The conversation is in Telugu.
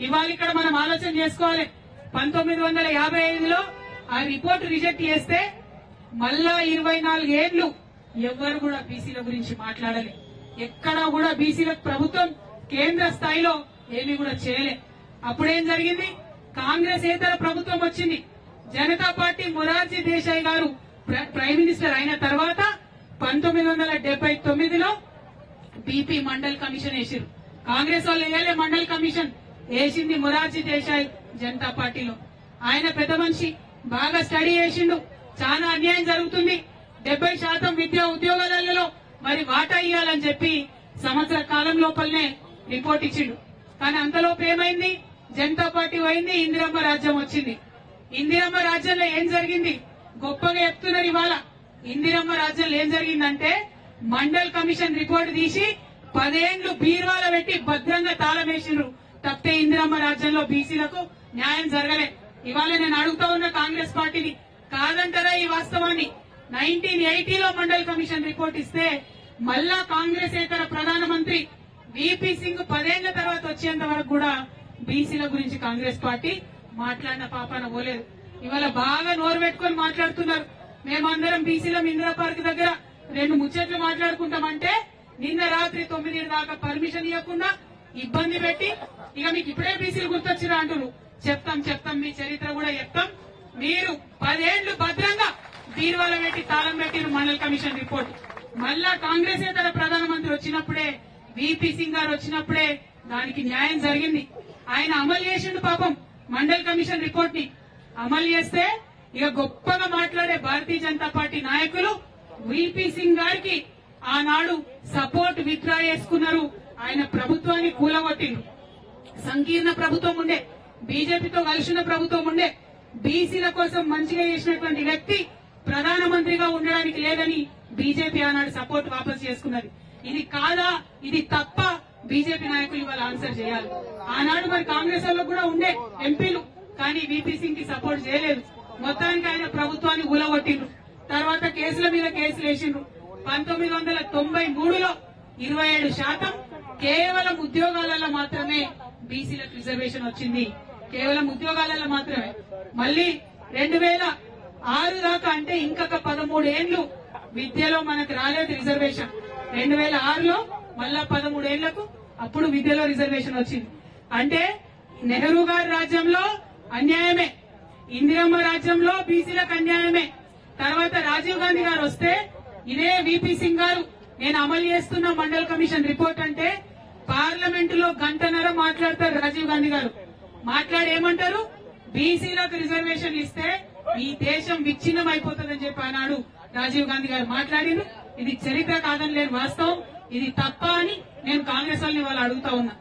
ఇవాళ ఇక్కడ మనం ఆలోచన చేసుకోవాలి. పంతొమ్మిది వందల యాభై ఐదులో ఆ రిపోర్ట్ రిజెక్ట్ చేస్తే మళ్ళా ఇరవై నాలుగు ఏళ్ళు ఎవ్వరు కూడా బీసీల గురించి మాట్లాడలే. ఎక్కడా కూడా బీసీల ప్రభుత్వం కేంద్ర స్థాయిలో ఏమీ కూడా చేయలే. అప్పుడేం జరిగింది? కాంగ్రెస్ ఏతర ప్రభుత్వం వచ్చింది. జనతా పార్టీ మొరార్జీ దేశాయ్ గారు ప్ర- ప్రైమ్ మినిస్టర్ అయిన తర్వాత పంతొమ్మిది వందల డెబ్బై తొమ్మిదిలో బీపీ మండల్ కమిషన్ వేసారు కాంగ్రెస్ వాళ్ళు వేయలే మండల్ కమిషన్. వేసింది మొరార్జీ దేశాయ్ జనతా పార్టీలో. ఆయన పెద్ద మనిషి బాగా స్టడీ చేసిండు చాలా అన్యాయం జరుగుతుంది. డెబ్బై శాతం విద్యా ఉద్యోగాలలో మరి వాటా ఇవ్వాలని చెప్పి సంవత్సర కాలం లోపలనే రిపోర్ట్ ఇచ్చిండు. కానీ అంతలోపు ఏమైంది? జనతా పార్టీ పోయింది ఇందిరమ్మ రాజ్యం వచ్చింది. ఇందిరమ్మ రాజ్యంలో ఏం జరిగింది? గొప్పగా చెప్తున్నారు ఇవాళ. ఇందిరమ్మ రాజ్యంలో ఏం జరిగిందంటే మండల్ కమిషన్ రిపోర్ట్ తీసి పదేండ్లు బీర్వాల పెట్టి భద్రంగా తాళం వేసిండ్రు. తప్పే ఇందిరమ్మ రాజ్యంలో బీసీలకు న్యాయం జరగలే. ఇవాళ నేను అడుగుతా ఉన్న కాంగ్రెస్ పార్టీని కాదంటారా ఈ వాస్తవాన్ని? నైన్టీన్ ఎయిటీలో మండల్ కమిషన్ రిపోర్ట్ ఇస్తే మళ్ళా కాంగ్రెస్ ఇతర ప్రధానమంత్రి విపి సింగ్ పదేళ్ళ తర్వాత వచ్చేంత వరకు కూడా బీసీల గురించి కాంగ్రెస్ పార్టీ మాట్లాడిన పాపాన పోలేదు. ఇవాళ బాగా నోరు పెట్టుకొని మాట్లాడుతున్నారు. మేమందరం బీసీలం ఇందిరా పార్క్ దగ్గర రెండు ముచ్చట్లు మాట్లాడుకుంటామంటే నిన్న రాత్రి తొమ్మిది దాకా పర్మిషన్ ఇవ్వకుండా ఇబ్బంది పెట్టి ఇక మీకు ఇప్పుడే బీసీలు గుర్తొచ్చిరా అంటున్నారు చెప్తాం చెప్తాం మీ చరిత్ర కూడా చెప్తాం. మీరు పదేళ్ళు భద్రంగా బీరువాల పెట్టి తాళం పెట్టిన మండల్ కమిషన్ రిపోర్ట్. మళ్ళా కాంగ్రెస్ తన ప్రధానమంత్రి వచ్చినప్పుడే విపి సింగ్ గారు వచ్చినప్పుడే దానికి న్యాయం జరిగింది. ఆయన అమలు చేసిండు పాపం మండల్ కమిషన్ రిపోర్ట్ని అమలు చేస్తే ఇక గొప్పగా మాట్లాడే భారతీయ జనతా పార్టీ నాయకులు విపి సింగ్ గారికి ఆనాడు సపోర్ట్ విత్డ్రా చేసుకున్నారు. ఆయన ప్రభుత్వాన్ని కూలగొట్టిండ్రు సంకీర్ణ ప్రభుత్వం ఉండే బీజేపీతో కలిసిన ప్రభుత్వం ఉండే బీసీల కోసం మంచిగా చేసినటువంటి వ్యక్తి ప్రధానమంత్రిగా ఉండడానికి లేదని బీజేపీ ఆనాడు సపోర్ట్ వాపస్ చేసుకున్నది. ఇది కాదా? ఇది తప్ప బీజేపీ నాయకులు ఇవాళ ఆన్సర్ చేయాలి. ఆనాడు మరి కాంగ్రెస్ వాళ్ళకు కూడా ఉండే ఎంపీలు కానీ వీపీ సింగ్కి సపోర్ట్ చేయలేదు. మొత్తానికి ఆయన ప్రభుత్వాన్ని గులగొట్టిండ్రు తర్వాత కేసుల మీద కేసులు వేసిండ్రు. పంతొమ్మిది వందల తొంభై మూడులో ఇరవై ఏడు శాతం కేవలం ఉద్యోగాలలో మాత్రమే బీసీలకు రిజర్వేషన్ వచ్చింది. కేవలం ఉద్యోగాలలో మాత్రమే. మళ్ళీ రెండు వేల ఆరు దాకా అంటే ఇంకొక పదమూడేళ్ళు విద్యలో మనకు రాలేదు రిజర్వేషన్. రెండు వేల ఆరులో మళ్ళా పదమూడేళ్ళకు అప్పుడు విద్యలో రిజర్వేషన్ వచ్చింది. అంటే నెహ్రూ గారి రాజ్యంలో అన్యాయమే. ఇందిరమ్మ రాజ్యంలో బీసీలకు అన్యాయమే. తర్వాత రాజీవ్ గాంధీ గారు వస్తే ఇదే విపి సింగ్ గారు నేను అమలు చేస్తున్న మండల్ కమిషన్ రిపోర్ట్ అంటే పార్లమెంట్లో మాట్లాడతారు రాజీవ్ గాంధీ గారు. మాట్లాడి ఏమంటారు బీసీలకు రిజర్వేషన్ ఇస్తే ఈ దేశం విచ్ఛిన్నం అయిపోతుందని చెప్పి అన్నాడు రాజీవ్ గాంధీ గారు మాట్లాడింది ఇది చరిత్ర కాదని లేని వాస్తవం. ఇది తప్ప అని నేను కాంగ్రెస్ వాళ్ళని వాళ్ళు అడుగుతా ఉన్నా.